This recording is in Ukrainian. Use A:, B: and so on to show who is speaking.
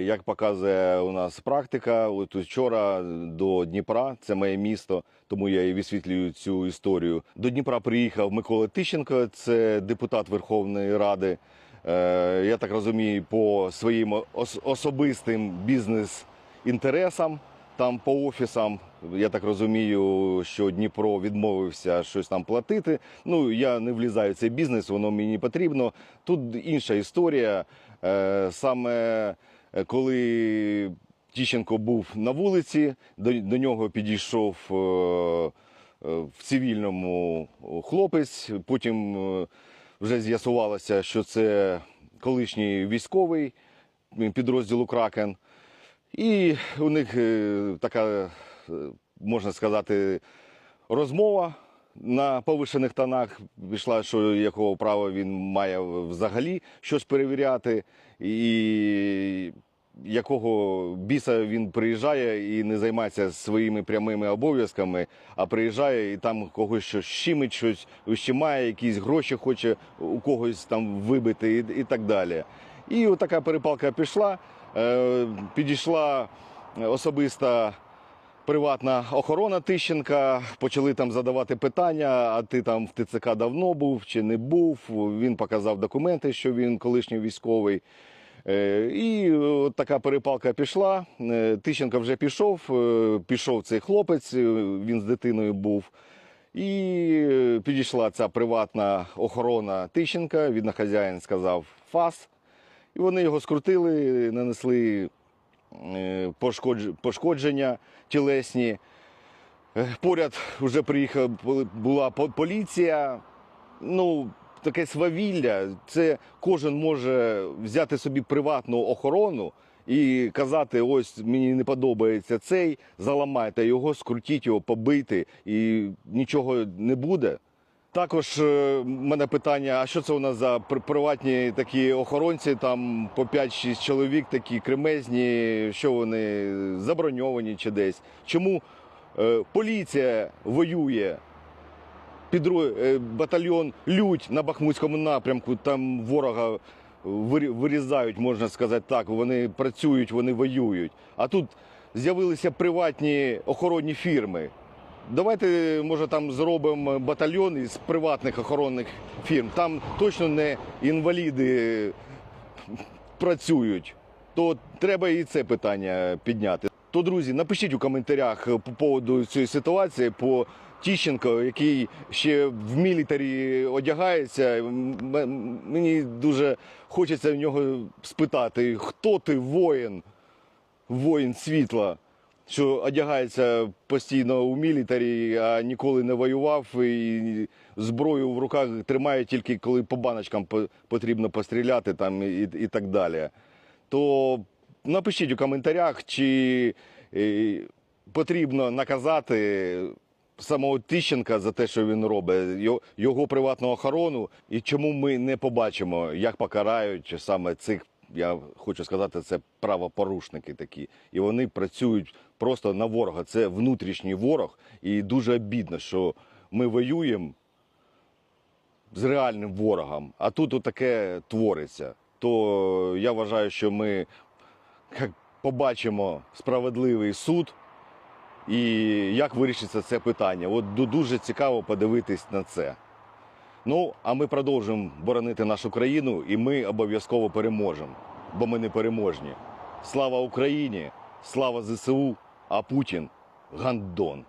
A: як показує у нас практика, от вчора до Дніпра, це моє місто, тому я і висвітлюю цю історію. До Дніпра приїхав Микола Тищенко, це депутат Верховної Ради. Е, Я так розумію, по своїм особистим бізнес-інтересам, там по офісам. Я так розумію, що Дніпро відмовився щось там платити. Ну я не влізаю в цей бізнес, воно мені потрібно. Тут інша історія. Е, Саме коли Тіщенко був на вулиці, до, до нього підійшов е, е, в цивільному хлопець. Потім е, вже з'ясувалося, що це колишній військовий підрозділу Кракен. І у них е, така, е, можна сказати, розмова на повишених тонах пішла, що якого права він має взагалі щось перевіряти, і якого біса він приїжджає і не займається своїми прямими обов'язками, а приїжджає і там когось щось щимить, щось вищимає, якісь гроші хоче у когось там вибити і, і так далі. І от така перепалка пішла. Е, підійшла особиста приватна охорона Тищенка. Почали там задавати питання: а ти там в ТЦК давно був чи не був? Він показав документи, що він колишній військовий. Е, І от така перепалка пішла. Е, Тищенко вже пішов. е, Пішов цей хлопець, е, він з дитиною був. І е, підійшла ця приватна охорона Тищенка. Він хазяїн сказав фас. І вони його скрутили, нанесли е, пошкодження тілесні. Е, Поряд вже приїхала була поліція. Ну, таке свавілля. Це кожен може взяти собі приватну охорону і казати: ось мені не подобається цей, заламайте його, скрутіть його, побити, і нічого не буде. Також е, в мене питання: а що це у нас за приватні такі охоронці? Там по 5-6 чоловік, такі кремезні, що вони заброньовані чи десь? Чому е, поліція воює? Підро... е, батальйон Людь на Бахмутському напрямку, там ворога вирізають, можна сказати так. Вони працюють, вони воюють. А тут з'явилися приватні охоронні фірми. Давайте, може, там зробимо батальйон із приватних охоронних фірм. Там точно не інваліди працюють. То треба і це питання підняти. То, друзі, напишіть у коментарях по поводу цієї ситуації по Тіщенко, який ще в мілітарі одягається. Мені дуже хочеться в нього спитати, хто ти воїн, воїн світла, що одягається постійно у мілітарі, а ніколи не воював і зброю в руках тримає тільки коли по баночкам потрібно постріляти там і, і так далі. То напишіть у коментарях, чи е, потрібно наказати самого Тищенка за те, що він робить, його, приватну охорону, і чому ми не побачимо, як покарають саме цих. Я хочу сказати, це правопорушники такі, і вони працюють просто на ворога. Це внутрішній ворог, і дуже обідно, що ми воюємо з реальним ворогом, а тут таке твориться. То я вважаю, що ми як побачимо справедливий суд і як вирішиться це питання. От дуже цікаво подивитись на це. Ну, а ми продовжимо боронити нашу країну, і ми обов'язково переможемо, бо ми не переможні. Слава Україні! Слава ЗСУ! А Путін гандон.